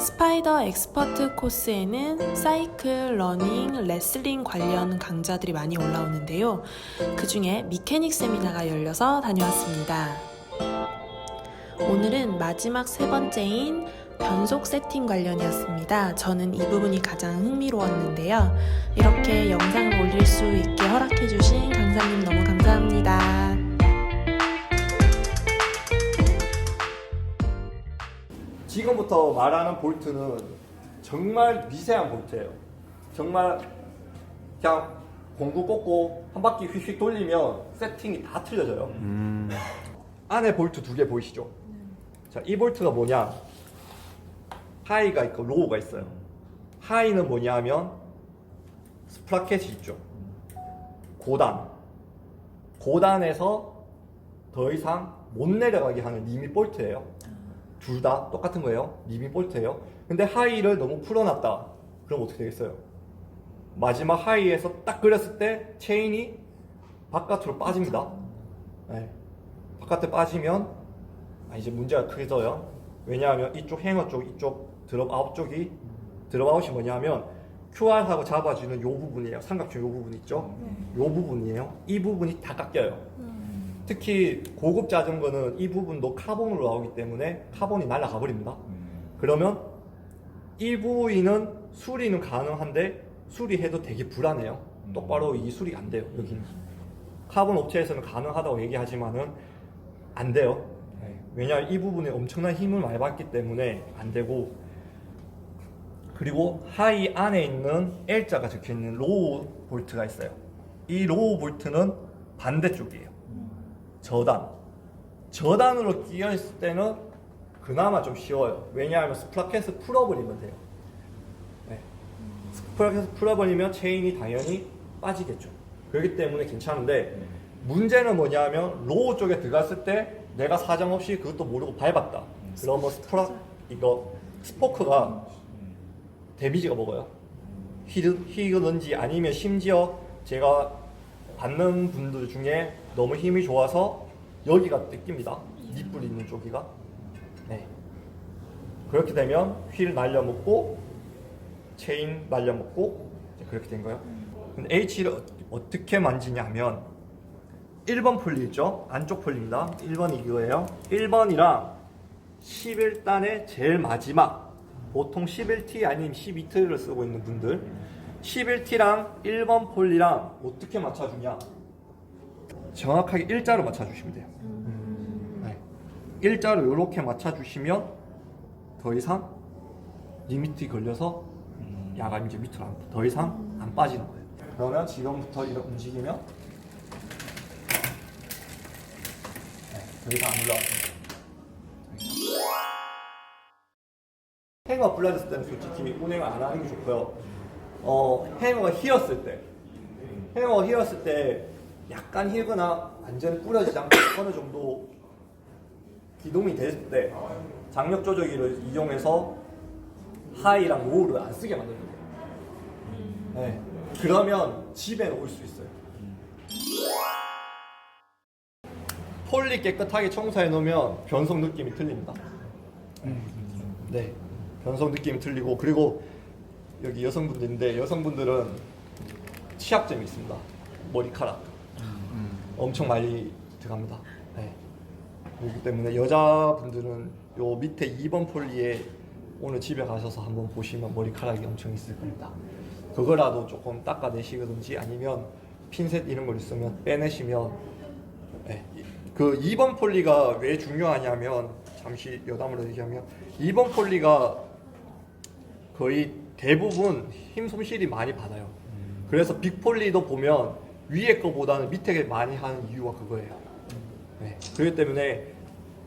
스파이더 엑스퍼트 코스에는 사이클, 러닝, 레슬링 관련 강좌들이 많이 올라오는데요. 그 중에 미케닉 세미나가 열려서 다녀왔습니다. 오늘은 마지막 세 번째인 변속 세팅 관련이었습니다. 저는 이 부분이 가장 흥미로웠는데요. 이렇게 영상을 올릴 수 있게 허락해주신 강사님 너무 감사합니다. 지금부터 말하는 볼트는 정말 미세한 볼트예요. 정말 그냥 공구 꽂고 한 바퀴 휙휙 돌리면 세팅이 다 틀려져요. 안에 볼트 두 개 보이시죠? 자, 이 볼트가 뭐냐? 하이가 있고 로우가 있어요. 하이는 뭐냐면 스프라켓이 있죠. 고단. 고단에서 더 이상 못 내려가게 하는 리밋 볼트예요. 둘 다 똑같은 거예요. 리밋 볼트예요. 근데 하이를 너무 풀어놨다. 그럼 어떻게 되겠어요? 마지막 하이에서 딱 그렸을 때 체인이 바깥으로 빠집니다. 네. 바깥에 빠지면 아, 이제 문제가 크져요. 왜냐하면 이쪽 행어 쪽, 이쪽 드롭 아웃 쪽이 드롭 아웃이 뭐냐면 QR하고 잡아주는 요 부분이에요. 삼각형 요 부분 있죠? 요 부분이에요. 이 부분이 다 깎여요. 특히 고급 자전거는 이 부분도 카본으로 나오기 때문에 카본이 날아가 버립니다. 그러면 이 부위는 수리는 가능한데 수리해도 되게 불안해요. 똑바로 이 수리가 안 돼요. 여기 는 카본 업체에서는 가능하다고 얘기하지만은 안 돼요. 왜냐하면 이 부분에 엄청난 힘을 많이 받기 때문에 안 되고 그리고 하이 안에 있는 L자가 적혀 있는 로우 볼트가 있어요. 이 로우 볼트는 반대쪽이에요. 저단. 저단으로 끼어 있을 때는 그나마 좀 쉬워요. 왜냐하면 스프라켓을 풀어버리면 돼요. 네. 스프라켓을 풀어버리면 체인이 당연히 빠지겠죠. 그렇기 때문에 괜찮은데 문제는 뭐냐면 로우 쪽에 들어갔을 때 내가 사정없이 그것도 모르고 밟았다. 그러면 스프라 이거 스포크가 데미지가 먹어요. 휘는지 아니면 심지어 제가 받는 분들 중에 너무 힘이 좋아서 여기가 뜯깁니다. 밑불 있는 쪽이가. 네. 그렇게 되면 휠 날려먹고 체인 날려먹고 그렇게 된 거예요. 근데 H를 어- 어떻게 만지냐면 1번 폴리 있죠? 안쪽 폴리입니다. 1번 이거예요. 1번이랑 11단의 제일 마지막 보통 11T 아니면 12T를 쓰고 있는 분들 11T랑 1번 폴리랑 어떻게 맞춰주냐? 정확하게 일자로 맞춰주시면 돼요. 네. 일자로 이렇게 맞춰주시면 더 이상 리미트 걸려서 야가 이제 밑으로 안, 더 이상 안 빠지는 거예요. 그러면 지금부터 이렇게 움직이면 네, 더 이상 안 올라왔습니다 행어 불러졌을 때는 솔직히 운행을 안 하는 게 좋고요. 어, 행어가 휘었을 때, 행어가 휘었을 때 약간 휘거나 완전 뿌려지지 않고 어느 정도 기동이 됐을 때 장력 조절기를 이용해서 하이랑 로우를 안 쓰게 만드는 거예요. 네. 그러면 집에는 올 수 있어요. 폴리 깨끗하게 청소해 놓으면 변속 느낌이 틀립니다. 네. 변속 느낌이 틀리고 그리고 여기 여성분들인데 여성분들은 치약점이 있습니다. 머리카락 엄청 많이 들어갑니다. 네. 그렇기 때문에 여자분들은 요 밑에 2번 폴리에 오늘 집에 가셔서 한번 보시면 머리카락이 엄청 있을 겁니다. 그거라도 조금 닦아내시든지 아니면 핀셋 이런 걸 있으면 빼내시면 네. 그 2번 폴리가 왜 중요하냐면 잠시 여담으로 얘기하면 2번 폴리가 거의 대부분 힘 솜씨를 많이 받아요. 그래서 빅폴리도 보면 위에 거보다는 밑에 게 많이 하는 이유가 그거예요. 네. 그렇기 때문에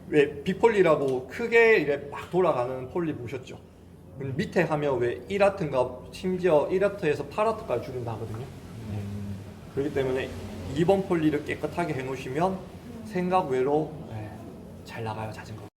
왜 빅폴리라고 크게 이래 막 돌아가는 폴리 보셨죠? 밑에 하면 왜 1와트인가 심지어 1와트에서 8와트까지 줄인다거든요. 네. 그렇기 때문에 2번 폴리를 깨끗하게 해놓으시면 생각 외로 네, 잘 나가요 자전거.